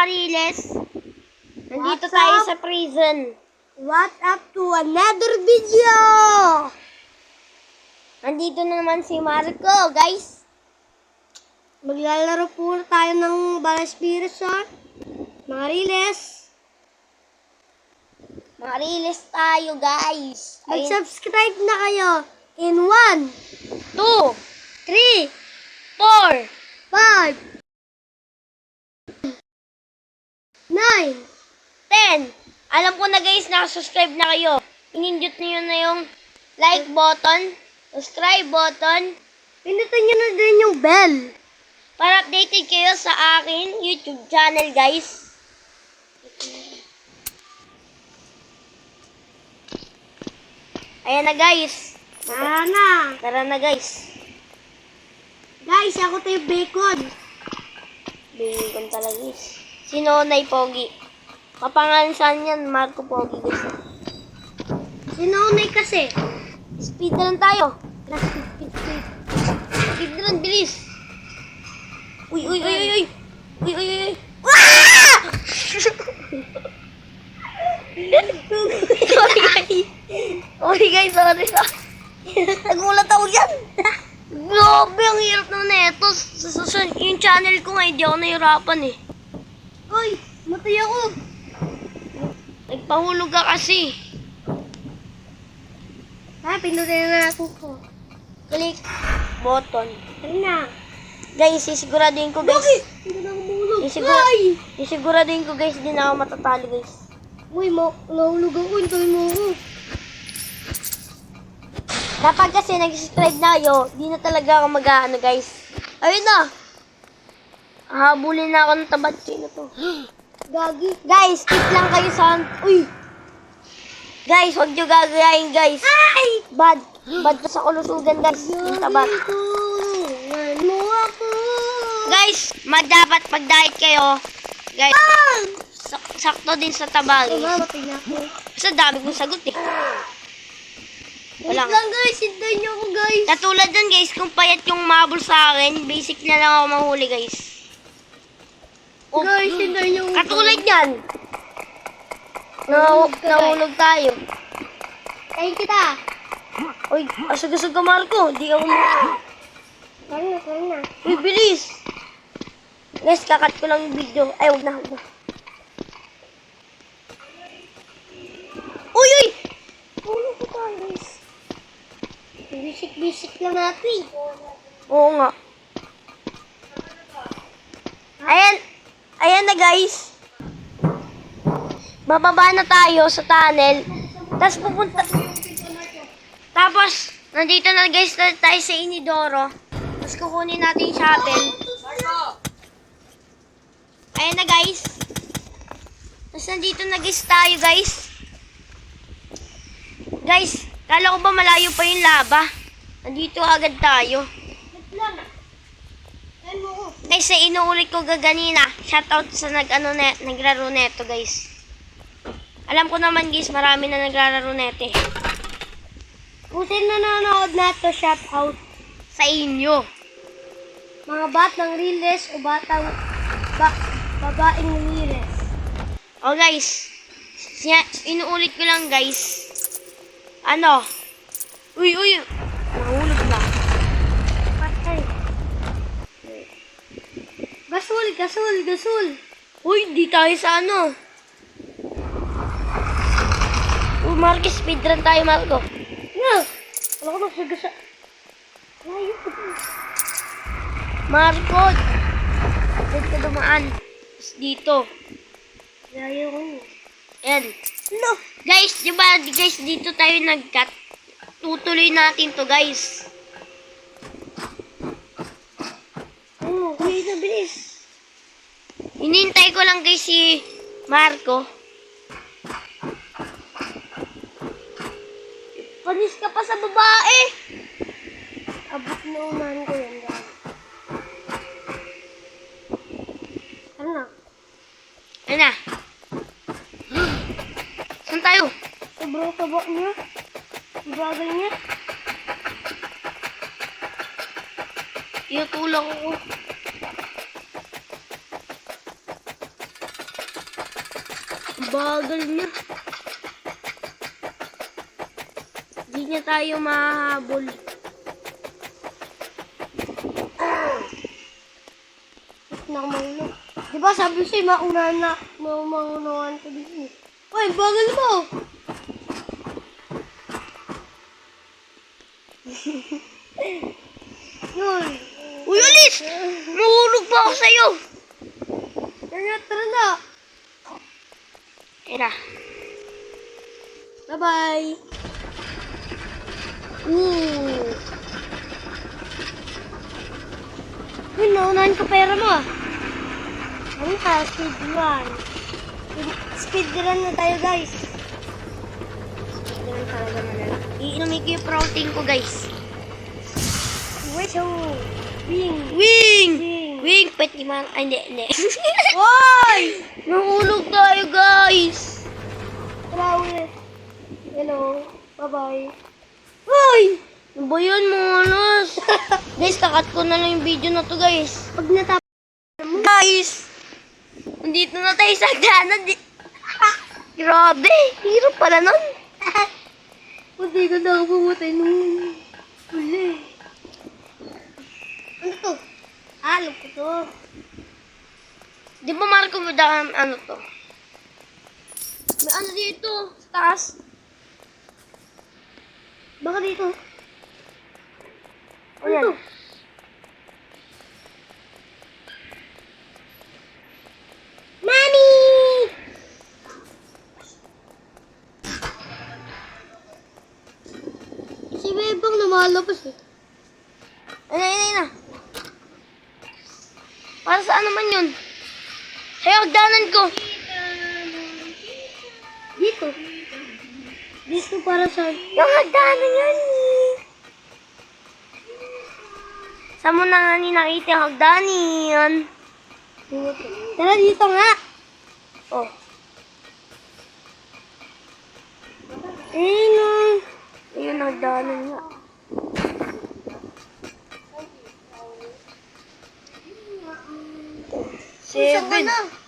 Mariles. Nandito What's tayo up? sa prison. What up to another video? Nandito na naman si Marco, guys. Maglalaro po tayo ng Balas Resort. Mariles. Mariles tayo, guys. Mag-subscribe na kayo. In 1, 2, 3, 4, 5, 9, 10. Alam ko na guys, nakasubscribe na kayo. Inindot niyo na yung like button, subscribe button, Pinutin nyo na din yung bell. para updated kayo sa akin YouTube channel, guys. Ayan na, guys. Tara na. Tara na, guys. Guys, ako tayo bacon. Bacon talaga, guys. Si Nonay Pogi. Kapangalan saan yan? Marco Pogi, guys. Sinunay kasi. Speedrun tayo. Last 50 feet. Speedrun, bilis. Uy, uy, uy, uy, uy. Uy, uy, uy. sorry, guys. Sorry, guys. Sorry. Nagulat ako dyan. Grabe, ang hirap na neto. Sa, sa, sa, yung channel ko nga, hindi ako nahirapan eh. Uy, matay ako. Nagpahulog ka kasi. Ha, pinutin na natin ko. Click button. Tara na. Guys, sisiguraduhin ko, guys. Bakit? Hindi na ako mahulog. Isigura, Ay! isiguraduhin ko, guys, di na ako matatalo, guys. Uy, ma nahulog ako. Hintayin mo ako. Kapag kasi nag-subscribe na kayo, di na talaga ako mag-ano, guys. Ayun na! Habulin na ako ng tabatsi na to. Gagi. Guys, tip lang kayo sa... Uy! Guys, huwag nyo gagayahin, guys. Ay! Bad. Bad sa kulusugan, guys. Yung ako? Guys, mag-dapat pag-diet kayo. Guys, sak- sakto din sa taba, guys. Basta dami kong sagot, eh. Wait Wala. lang guys. Hintayin niyo ako guys. Katulad dun, guys, kung payat yung mabul sa akin, basic na lang ako mahuli, guys. Oh, Guys, niyo ako. Katulad yan. Na Nahulog tayo. Tayin kita. Uy, asag-asag ka, Marco. Di ako ma... Tara na, tara na. Uy, bilis. Guys, kakat ko lang yung video. Ay, huwag na, huwag na. Uy, uy! Tulog ko tayo, guys. Bisik-bisik lang natin. Oo nga. Ayan. Ayan na, guys. Bababa na tayo sa tunnel. Tapos pupunta... Tapos, nandito na guys na tayo sa Inidoro. Tapos kukunin natin yung shovel. Ayan na guys. Tapos nandito na guys tayo guys. Guys, kala ko ba malayo pa yung laba? Nandito agad tayo. Wait lang. Guys, sa inuulit ko gaganina. Shoutout sa nag ano net, naglaro neto, guys. Alam ko naman, guys, marami na naglalaro neto eh. Kung sino nanonood na to, shout out. Sa inyo. Mga batang riles o batang ba, babaeng riles. Oh, guys. Siya, inuulit ko lang, guys. Ano? Uy, uy. Nahulog na. Patay. Gasul, gasul, gasul. Uy, di tayo sa ano. Uy, Marcos, speedrun tayo, Marco. Nga! Wala ko magsagasa. Layo ko. Marco! Dito ka dumaan. Tapos dito. Layo ko. Ayan. No. Guys, di ba, guys, dito tayo nag-cut. Tutuloy natin to, guys. Oh, bilis na bilis. Inintay ko lang guys si Marco. Panis ka pa sa babae. Abot na unahan ko yan, guys. Ano na? Ayun na. Saan tayo? Sobrang taba niya. Bagal niya. Tinutulak ako. Bagal niya. Di niya tayo mahabol. Na mauna. Di ba sabi sa'yo, mauna na, ma maunawan ka din eh. Uy, bagal mo! Yun. Uy, alis! Mahulog pa ako sa'yo! Tara na, tara na. Tira. Bye-bye. Ooh. Uy, naunahan ko pera mo ah. Ano ka? Speed run. Speed run na tayo guys. Ganun talaga manala. Iinumin ko yung protein ko, guys. Wait, so. Wing. Wing! Wing. Wing! Pwede man. Ay, hindi, hindi. Oy! Nahulog tayo, guys! Ulit. Hello. Bye-bye. Hoy! Ano ba yun, monos? guys, kakat ko na lang yung video na to, guys. Pag natapos Guys! Nandito na tayo sa hagdanan. Di... Grabe! Hirap pala nun. Hindi ko na ako pumatay nung huli. Ano to? Ah, alam ko to. Di ba, Marco, madam, ano to? May ano dito? Sa taas? Baka dito. O yan. Ano? Mami! Si Bebang lumalabas eh. Ayun, ayun, ayun na. Para saan naman yun? Sa'yo, hagdanan ko. Dito. Dito para sa... Yung hagdanan yan. eh. Saan mo na nga ni nakita yung hagdanan yan? Tara dito nga. Oh. Ayun o. Ayun, hagdanan nga. Seven. Uy,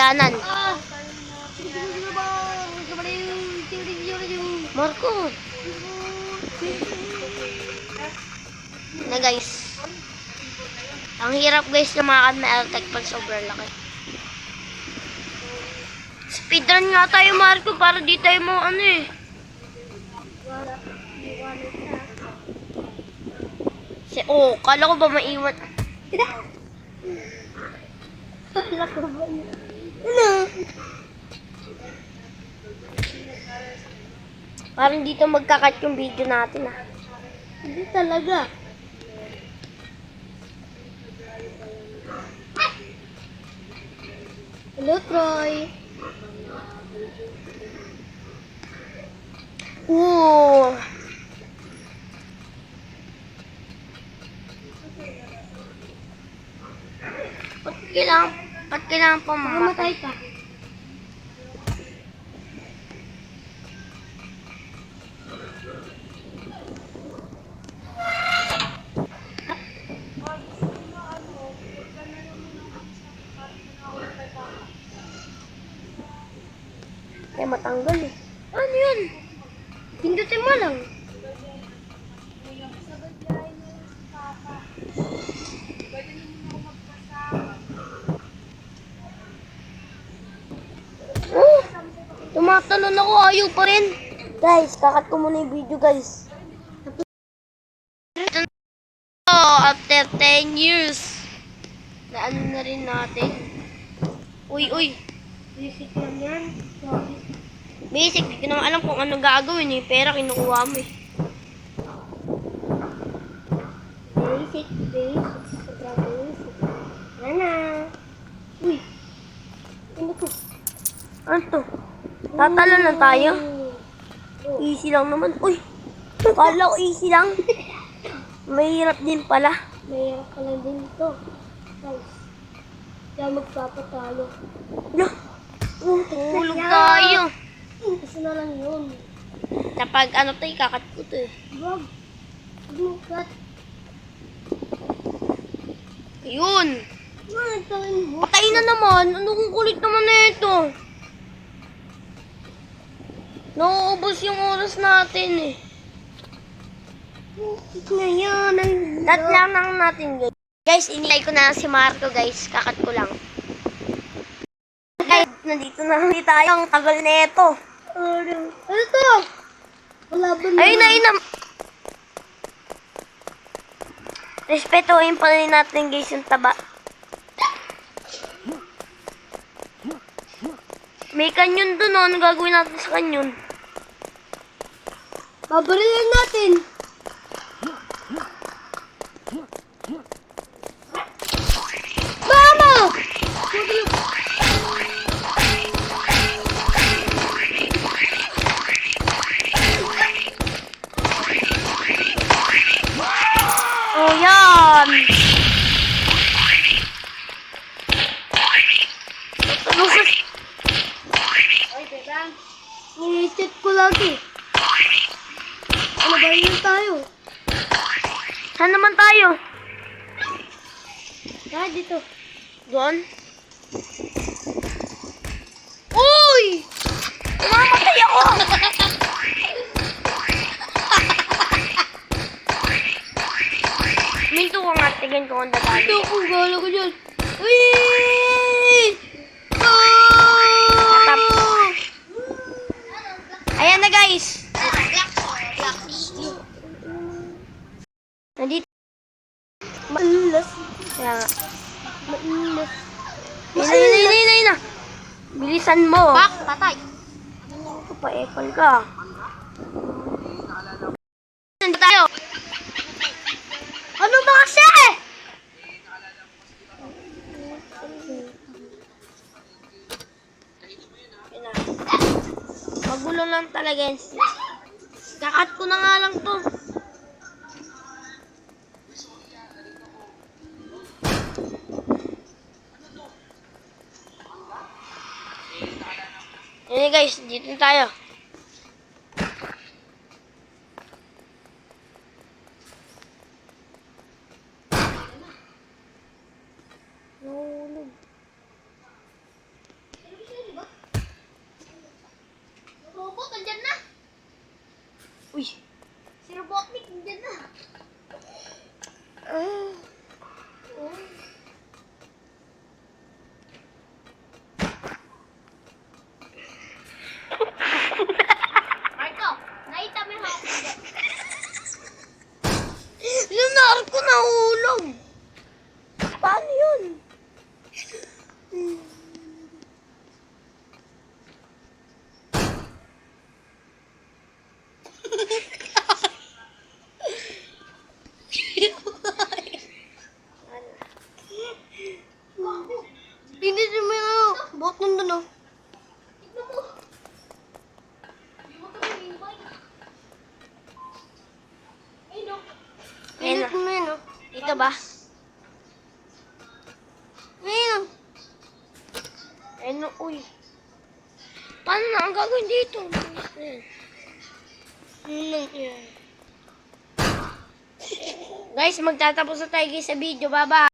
Ah! Marco. Na guys. Ang hirap guys lumakad na L-Tech pag sobrang laki. Speedrun nga tayo Marco para di tayo mo ano eh. Si oh, kala ko ba maiwan? Wala ko ba yun? Ano? Parang dito magkakat yung video natin ah. Hindi talaga. Hello, Troy. Oo. Ba't kailangan, ba't kailangan pa mamatay? Makamatay ka. Kaya matanggal eh. Ano yun? Pindutin mo lang. Oh, tumatalon ako. Ayaw pa rin. Guys, kakat ko muna yung video guys. Na after 10 years. Na ano na rin natin. Uy, uy. Basic lang yan. Basic, di ko naman alam kung ano gagawin eh. Pera kinukuha mo eh. Basic, basic. Sobrang basic. Yan na. Uy. Ano to? Ano to? Tatalo na tayo? Easy lang naman. Uy! Kala ko easy lang. Mahirap din pala. Ka lang din ito. Guys. Kaya magpapatalo. No, hulog tayo. Kasi na lang yun. Kapag ano to, ikakat ko to eh. Wag. Cut. Ayun. Ano tawin mo? Patay na naman. Ano kung kulit naman na ito? Nauubos yung oras natin eh. Ay, Lahat lang lang natin guys. Guys, inilay ko na si Marco guys. Kakat ko lang. Guys, nandito na ulit tayo. Ang tagal na ito. Ano? Ano to? Wala ba na? Ayun na, ayun na. Respetuhin pa rin natin guys yung taba. May kanyon dun oh. Ano gagawin natin sa kanyon? Babarilan natin. Ba yun tayo? Saan naman tayo? Ah, dito. Doon? Uy! Mamatay ako! Minto ko nga, tignan ko ang dadali. ako, gala ko dyan. Uy! Natap. Ayan na guys! Nandito. Mailas. Kaya nga. Mailas. Ayun na, ayun na, ayun na, ayun na. Bilisan mo. Bak, patay. Pa, epal ka. Nandito tayo. Ano ba kasi? Magulo lang talaga. Kakat ko na nga lang to. Yun guys, dito na tayo. Nahulog. Robot, andyan na. Uy. Si Robotnik, andyan na. Ah. Marco, nakita mo yung hawak mo dyan. Yung narko nahulog. Paano yun? Hindi mo yung bot nandun oh. Ayun na. Pinit mo yun oh. Dito ba? Ayun. Ayun na, uy. Paano na ang gagawin dito? Ayun. Ayun. Guys, magtatapos na tayo sa video. Bye-bye.